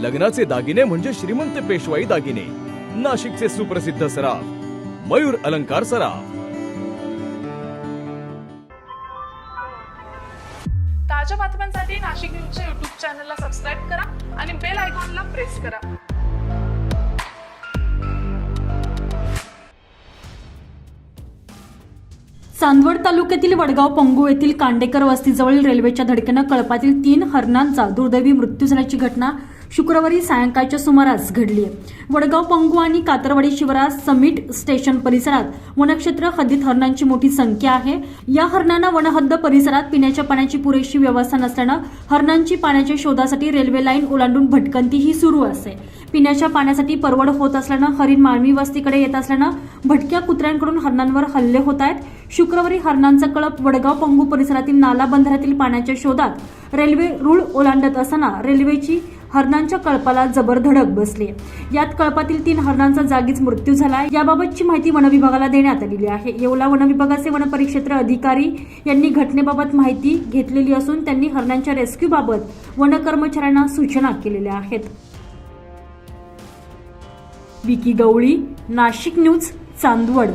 लग्नाचे दागिने म्हणजे श्रीमंत पेशवाई दागिने. नाशिकचे सुप्रसिद्ध सराफ मयूर अलंकार सराफ. ताज्या बातम्यांसाठी नाशिक न्यूजच्या युट्यूब चॅनलला सबस्क्राईब करा आणि बेल आयकॉनला प्रेस करा. चांदवड तालुक्यातील वडगाव पंगू येथील कांडेकर वस्तीजवळील रेल्वेच्या धडकेनं कळपातील तीन हरणांचा दुर्दैवी मृत्यू झाल्याची घटना शुक्रवारी सायंकाळच्या सुमारास घडली आहे वडगाव पंगू आणि कातरवाडी शिवारात समिट स्टेशन परिसरात वनक्षेत्र हद्दीत हरणांची मोठी संख्या आहे. या हरणांना वनहद्द परिसरात पिण्याच्या पाण्याची पुरेशी व्यवस्था नसल्यानं हरणांची पाण्याच्या शोधासाठी रेल्वे लाईन ओलांडून भटकंती ही सुरू असते पिण्याच्या पाण्यासाठी परवड होत असल्यानं हरिण माळवी वस्तीकडे येत असल्यानं भटक्या कुत्र्यांकडून हरणांवर हल्ले होत आहेत. शुक्रवारी हरणांचा कळप वडगाव पंगू परिसरातील नाला बंधाऱ्यातील पाण्याच्या शोधात रेल्वे रूळ ओलांडत असताना रेल्वेची हरणांच्या कळपाला जबर धडक बसली. यात कळपातील तीन हरणांचा जागीच मृत्यू झाला याबाबतची माहिती वनविभागाला देण्यात आलेली आहे. येवला वनविभागाचे वनपरिक्षेत्र अधिकारी यांनी घटनेबाबत माहिती घेतलेली असून त्यांनी हरणांच्या रेस्क्यूबाबत वन कर्मचाऱ्यांना सूचना केलेल्या आहेत. विकी गवळी नाशिक न्यूज चांदवड.